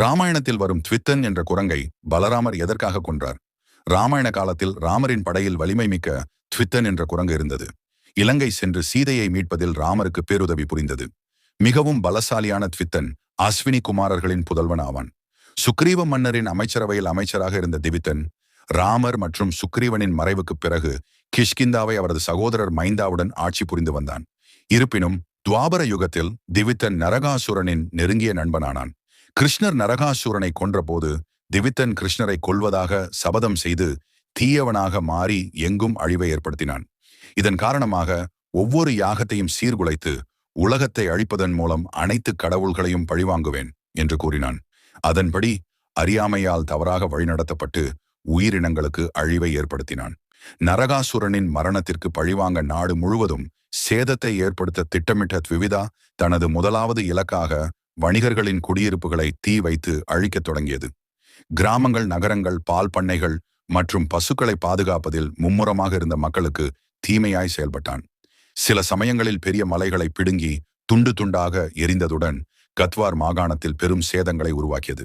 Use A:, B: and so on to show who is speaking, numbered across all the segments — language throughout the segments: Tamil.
A: ராமாயணத்தில் வரும் த்வித்தன் என்ற குரங்கை பலராமர் எதற்காக கொன்றார்? ராமாயண காலத்தில் ராமரின் படையில் வலிமை மிக்க த்வித்தன் என்ற குரங்கு இருந்தது. இலங்கை சென்று சீதையை மீட்பதில் ராமருக்கு பேருதவி புரிந்தது. மிகவும் பலசாலியான த்வித்தன் அஸ்வினி குமாரர்களின் புதல்வன் ஆவான். சுக்ரீவ மன்னரின் அமைச்சரவையில் அமைச்சராக இருந்த திவித்தன் ராமர் மற்றும் சுக்ரீவனின் மறைவுக்குப் பிறகு கிஷ்கிந்தாவை அவரது சகோதரர் மைந்தாவுடன் ஆட்சி புரிந்து வந்தான். இருப்பினும் துவாபர யுகத்தில் திவித்தன் நரகாசுரனின் நெருங்கிய நண்பனானான். கிருஷ்ணர் நரகாசுரனை கொன்றபோது திவித்தன் கிருஷ்ணரை கொல்வதாக சபதம் செய்து தீயவனாக மாறி எங்கும் அழிவை ஏற்படுத்தினான். இதன் காரணமாக ஒவ்வொரு யாகத்தையும் சீர்குலைத்து உலகத்தை அழிப்பதன் மூலம் அனைத்து கடவுள்களையும் பழிவாங்குவேன் என்று கூறினான். அதன்படி அறியாமையால் தவறாக வழிநடத்தப்பட்டு உயிரினங்களுக்கு அழிவை ஏற்படுத்தினான். நரகாசுரனின் மரணத்திற்கு பழிவாங்க நாடு முழுவதும் சேதத்தை ஏற்படுத்த திட்டமிட்ட த்விவிதா தனது முதலாவது இலக்காக வணிகர்களின் குடியிருப்புகளை தீ வைத்து அழிக்கத் தொடங்கியது. கிராமங்கள் நகரங்கள் பால் பண்ணைகள் மற்றும் பசுக்களை பாதுகாப்பதில் மும்முரமாக இருந்த மக்களுக்கு தீமையாய் செயல்பட்டான். சில சமயங்களில் பெரிய மலைகளை பிடுங்கி துண்டு துண்டாக எரிந்ததுடன் கத்வார் மாகாணத்தில் பெரும் சேதங்களை உருவாக்கியது.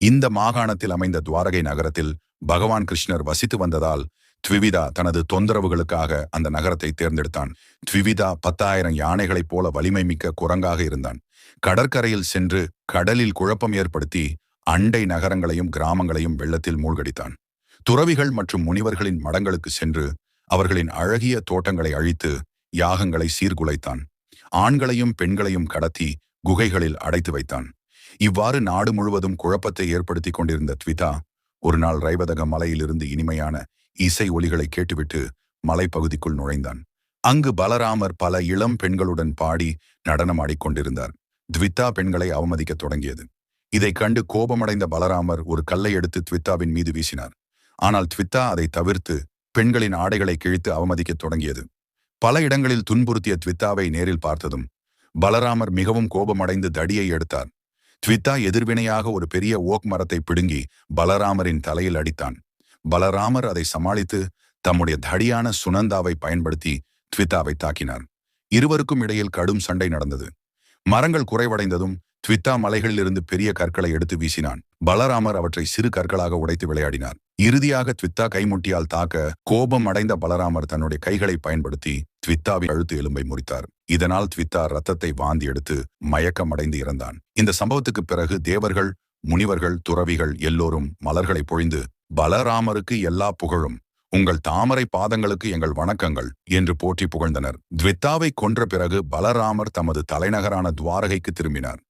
A: இந்த மாகாணத்தில் அமைந்த துவாரகை நகரத்தில் பகவான் கிருஷ்ணர் வசித்து வந்ததால் த்விவிதா தனது தொந்தரவுகளுக்காக அந்த நகரத்தை தேர்ந்தெடுத்தான். த்விவிதா பத்தாயிரம் யானைகளைப் போல வலிமை மிக்க குரங்காக இருந்தான். கடற்கரையில் சென்று கடலில் குழப்பம் ஏற்படுத்தி அண்டை நகரங்களையும் கிராமங்களையும் வெள்ளத்தில் மூழ்கடித்தான். துறவிகள் மற்றும் முனிவர்களின் மடங்களுக்கு சென்று அவர்களின் அழகிய தோட்டங்களை அழித்து யாகங்களை சீர்குலைத்தான். ஆண்களையும் பெண்களையும் கடத்தி குகைகளில் அடைத்து வைத்தான். இவ்வாறு நாடு முழுவதும் குழப்பத்தை ஏற்படுத்திக் கொண்டிருந்த த்விதா ஒரு நாள் ரைவதக மலையிலிருந்து இனிமையான இசை ஒலிகளை கேட்டுவிட்டு மலைப்பகுதிக்குள் நுழைந்தான். அங்கு பலராமர் பல இளம் பெண்களுடன் பாடி நடனமாடிக் கொண்டிருந்தார் த்வித்தா பெண்களை அவமதிக்கத் தொடங்கியது. இதைக் கண்டு கோபமடைந்த பலராமர் ஒரு கல்லை எடுத்து த்வித்தாவின் மீது வீசினார். ஆனால் த்வித்தா அதை தவிர்த்து பெண்களின் ஆடைகளை கிழித்து அவமதிக்கத் தொடங்கியது. பல இடங்களில் துன்புறுத்திய த்வித்தாவை நேரில் பார்த்ததும் பலராமர் மிகவும் கோபமடைந்து தடியை எடுத்தார். த்வித்தா எதிர்வினையாக ஒரு பெரிய ஓக் மரத்தை பிடுங்கி பலராமரின் தலையில் அடித்தான். பலராமர் அதை சமாளித்து தம்முடைய தடியான சுனந்தாவை பயன்படுத்தி த்விதாவை தாக்கினார். இருவருக்கும் இடையில் கடும் சண்டை நடந்தது. மரங்கள் குறைவடைந்ததும் த்வித்தா மலைகளில் இருந்து பெரிய கற்களை எடுத்து வீசினான். பலராமர் அவற்றை சிறு கற்களாக உடைத்து விளையாடினார். இறுதியாக த்வித்தா கைமுட்டியால் தாக்க கோபம் அடைந்த பலராமர் தன்னுடைய கைகளை பயன்படுத்தி த்வித்தாவின் அழுத்து எலும்பை முறித்தார். இதனால் த்வித்தா ரத்தத்தை வாந்தி எடுத்து மயக்கம் அடைந்து இறந்தான். இந்த சம்பவத்துக்கு பிறகு தேவர்கள் முனிவர்கள் துறவிகள் எல்லோரும் மலர்களை பொழிந்து பலராமருக்கு எல்லா புகழும். உங்கள் தாமரை பாதங்களுக்கு எங்கள் வணக்கங்கள் என்று போற்றி புகழ்ந்தனர். த்வித்தாவை கொன்ற பிறகு பலராமர் தமது தலைநகரான துவாரகைக்கு திரும்பினார்.